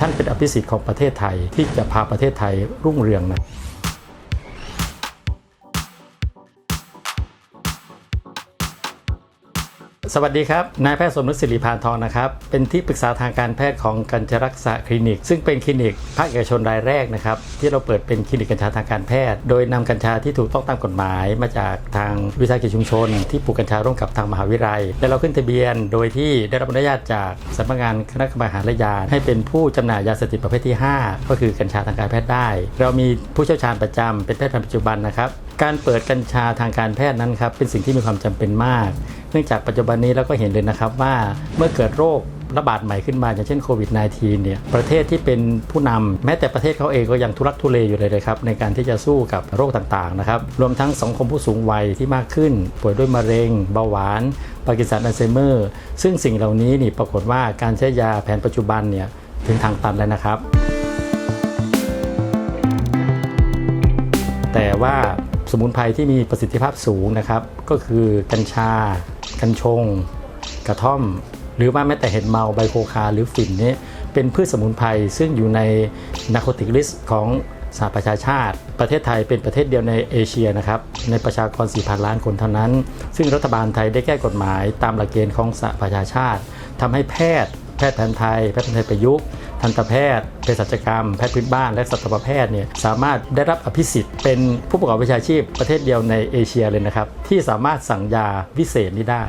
ท่านเป็นอภิสิทธิ์ของประเทศไทยที่จะพาประเทศไทยรุ่งเรืองนะ สวัสดีครับ นายแพทย์สมนึกสิริพานทองนะครับ เป็นที่ปรึกษาทางการแพทย์ของกัญจรักษาคลินิก ซึ่งเป็นคลินิกภาคเอกชนรายแรกนะครับ ที่เราเปิดเป็นคลินิกกัญชาทางการแพทย์ โดยนำกัญชาที่ถูกต้องตามกฎหมาย มาจากทางวิสาหกิจชุมชน ที่ปลูกกัญชาร่วมกับทางมหาวิทยาลัย และเราขึ้นทะเบียน โดยที่ได้รับอนุญาตจากสำนักงานคณะกรรมการรและยาให้เป็นผู้จำหน่ายยาเสพติดประเภทที่ 5 ก็คือกัญชาทางการแพทย์ได้ เรามีผู้เชี่ยวชาญประจำเป็นแพทย์ปัจจุบันนะครับการเปิดกัญชาทางการแพทย์นั้นครับเป็นสิ่งที่มีความจำเป็นมาก นื่องจากปัจจุบันนี้เราก็เห็นเลยนะครับว่าเมื่อเกิดโรคระบาดใหม่ขึ้นมาอย่างเช่นโควิด -19 เนี่ยประเทศที่เป็นผู้นำแม้แต่ประเทศเขาเองก็ยังทุรักทุเลอยู่เลยนะครับในการที่จะสู้กับโรคต่างๆนะครับรวมทั้งสังคมผู้สูงวัยที่มากขึ้น ป่วยด้วยมะเร็ง เบาหวานปากินสันอัลไซเมอร์ ซึ่งสิ่งเหล่านี้นี่ปรากฏว่าการใช้ยาแผนปัจจุบันเนี่ยถึงทางตันแล้วนะครับ แต่ว่าสมุนไพรที่มีประสิทธิภาพสูงนะครับก็คือกัญชา กัญชง กระท่อม หรือว่าแม้แต่เห็ดเมาไบโคคาหรือฝิ่นนี้เป็นพืชสมุนไพรซึ่งอยู่ในนาโคติกลิสของสหประชาชาติ ประเทศไทยเป็นประเทศเดียวในเอเชียนะครับ ในประชากร 4,000 ล้านคนเท่านั้น ซึ่งรัฐบาลไทยได้แก้กฎหมายตามหลักเกณฑ์ของสหประชาชาติทำให้แพทย์ แพทย์แผนไทย แพทย์แผนไทยประยุกต์ ทันตแพทย์เภสัชกรรม แพทย์พื้นบ้านและสัตวแพทย์เนี่ยสามารถได้รับอภิสิทธิ์ เป็นผู้ประกอบวิชาชีพประเทศเดียวในเอเชียเลยนะครับ ที่สามารถสั่งยาวิเศษนี้ได้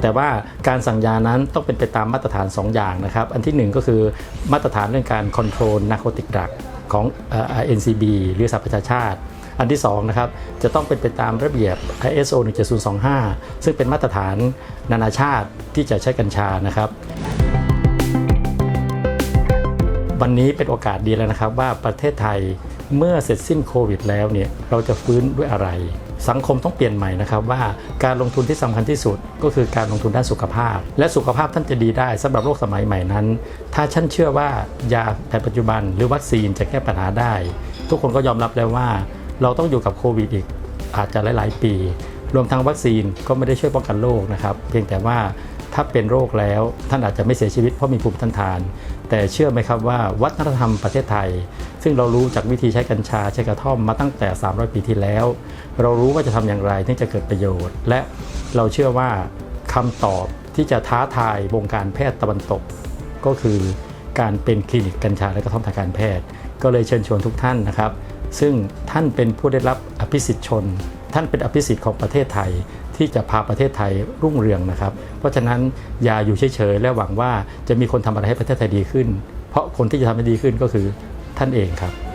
แต่ว่าการสั่งยานั้นต้องเป็นไปตามมาตรฐาน 2 อย่างนะครับ อันที่ 1 ก็คือมาตรฐานเรื่องการคอนโทรลนาโคติกดักของเอ่อ NCB หรือสหประชาชาติ อันที่2นะครับจะต้องเป็นไปตามระเบียบ ISO 17025 ซึ่งเป็นมาตรฐานนานาชาติที่จะใช้กัญชานะครับวันนี้เป็นโอกาสดีแล้วนะครับว่าประเทศไทยเมื่อเสร็จสิ้นโควิดแล้วเนี่ยเราจะฟื้นด้วยอะไร สังคมต้องเปลี่ยนใหม่นะครับว่าการลงทุนที่สำคัญที่สุด ก็คือการลงทุนด้านสุขภาพ และสุขภาพท่านจะดีได้สำหรับโลกสมัยใหม่นั้น ถ้าท่านเชื่อว่ายาแผนปัจจุบันหรือวัคซีนจะแก้ปัญหาได้ ทุกคนก็ยอมรับแล้วว่า เราต้องอยู่กับโควิดอีกอาจจะหลาย ๆ ปี รวมทั้งวัคซีนก็ไม่ได้ช่วยป้องกันโรคนะครับ เพียงแต่ว่าถ้าเป็นโรคแล้วท่านอาจจะไม่เสียชีวิตเพราะมีภูมิต้านทาน แต่เชื่อไหมครับว่าวัฒนธรรมประเทศไทย ซึ่งเรารู้จากวิธีใช้กัญชาใช้กระท่อมมาตั้งแต่ 300 ปีที่แล้ว เรารู้ว่าจะทำอย่างไรที่จะเกิดประโยชน์ และเราเชื่อว่าคำตอบที่จะท้าทายวงการแพทย์ตะวันตก ก็คือการเป็นคลินิกกัญชาและกระท่อมทางการแพทย์ ก็เลยเชิญชวนทุกท่านนะครับ ซึ่งท่านเป็นผู้ได้รับอภิสิทธิชน ท่านเป็นอภิสิทธิ์ของประเทศไทยที่จะพาประเทศไทยรุ่งเรืองนะครับ เพราะฉะนั้นอย่าอยู่เฉยๆและหวังว่าจะมีคนทำอะไรให้ประเทศไทยดีขึ้น เพราะคนที่จะทำให้ดีขึ้นก็คือท่านเองครับ